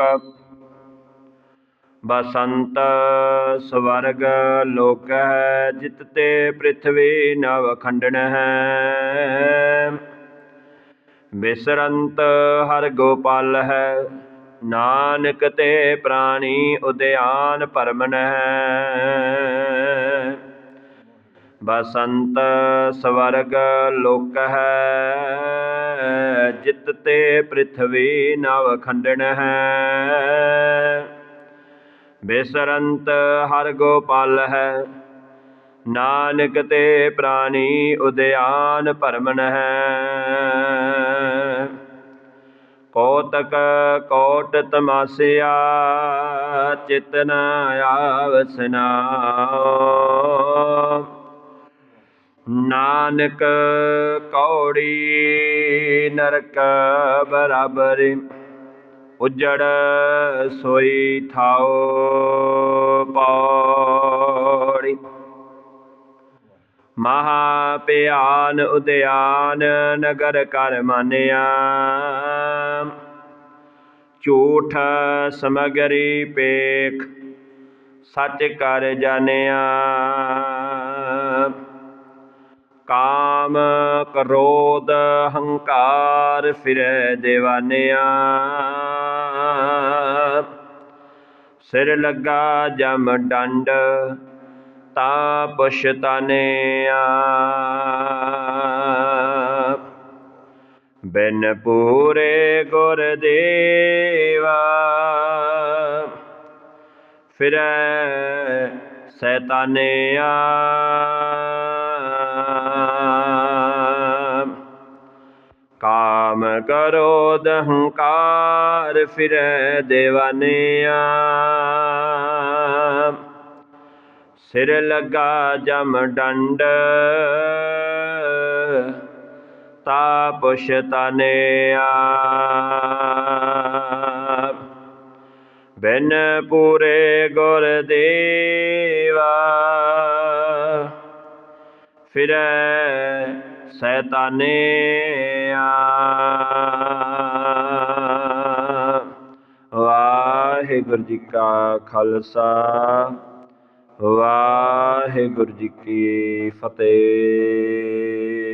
ਲੋਕ। ਬਸੰਤ ਸਵਰਗ ਲੋਕ ਹੈ ਜਿਤ ਤੇ ਪ੍ਰਿਥਵੀ ਨਵ ਖੰਡਨ ਹੈ। ਬਿਸਰੰਤ ਹਰ ਗੋਪਾਲ ਹੈ, ਨਾਨਕ ਤੇ ਪ੍ਰਾਣੀ ਉਦਿਆਨ ਪਰਮਨ ਹੈ। ਬਸੰਤ ਸਵਰਗ ਲੋਕ ਹੈ, ਜਿਤ ਤੇ ਪ੍ਰਿਥਵੀ ਨਵ ਖੰਡਨ ਹੈ। ਬਿਸਰੰਤ ਹਰ ਗੋਪਾਲ ਹੈ, ਨਾਨਕ ਤੇ ਪ੍ਰਾਣੀ ਉਦਿਆਨ ਪਰਮਨ ਹੈ। ਕੋਤਕ ਕੋਟ ਤਮਾਸਿਆ ਚਿਤਨ ਆਵਸਨਾ ਨਾਨਕ ਕੌੜੀ ਨਰਕ ਬਰਾਬਰ ਉਜੜ ਸੋਈ ਥਾਓ ਪੌੜੀ। ਮਹਾ ਭਿਆਨ ਉਦਿਆਨ ਨਗਰ ਕਰ ਮਾਨਿਆ। ਝੂਠ ਸਮਗਰੀ ਪੇਖ ਸੱਚ ਕਰ ਜਾਣਿਆ। ਕਾਮ ਕਰੋਧ ਹੰਕਾਰ ਫਿਰੈ ਦੇਵਾਨਿਆ। ਸਿਰ ਲੱਗਾ ਜਮ ਡੰਡ, ਤਾ ਪਛਤਾਨਿਆ ਬਿਨ ਪੂਰੇ ਗੁਰ ਦੇਵਾ ਫਿਰੈ ਸੈਤਾਨਿਆ। ਕਾਮ ਕਰੋਧ ਹੰਕਾਰ ਫਿਰੈ ਦੇਵਾਨਿਆ ਸਿਰ ਲੱਗਾ ਜਮ ਡੰਡ, ਤਾ ਪੁਛਤਾਨਿਆ ਬਿਨ ਪੂਰੇ ਗੁਰ ਦੇਵਾ ਫਿਰੈ ਸੈਤਾਨਿਆ ਵਾਹਿਗੁਰੂ ਜੀ ਕਾ ਖਾਲਸਾ ਵਾਹਿਗੁਰੂ ਜੀ ਕੀ ਫਤਿਹ।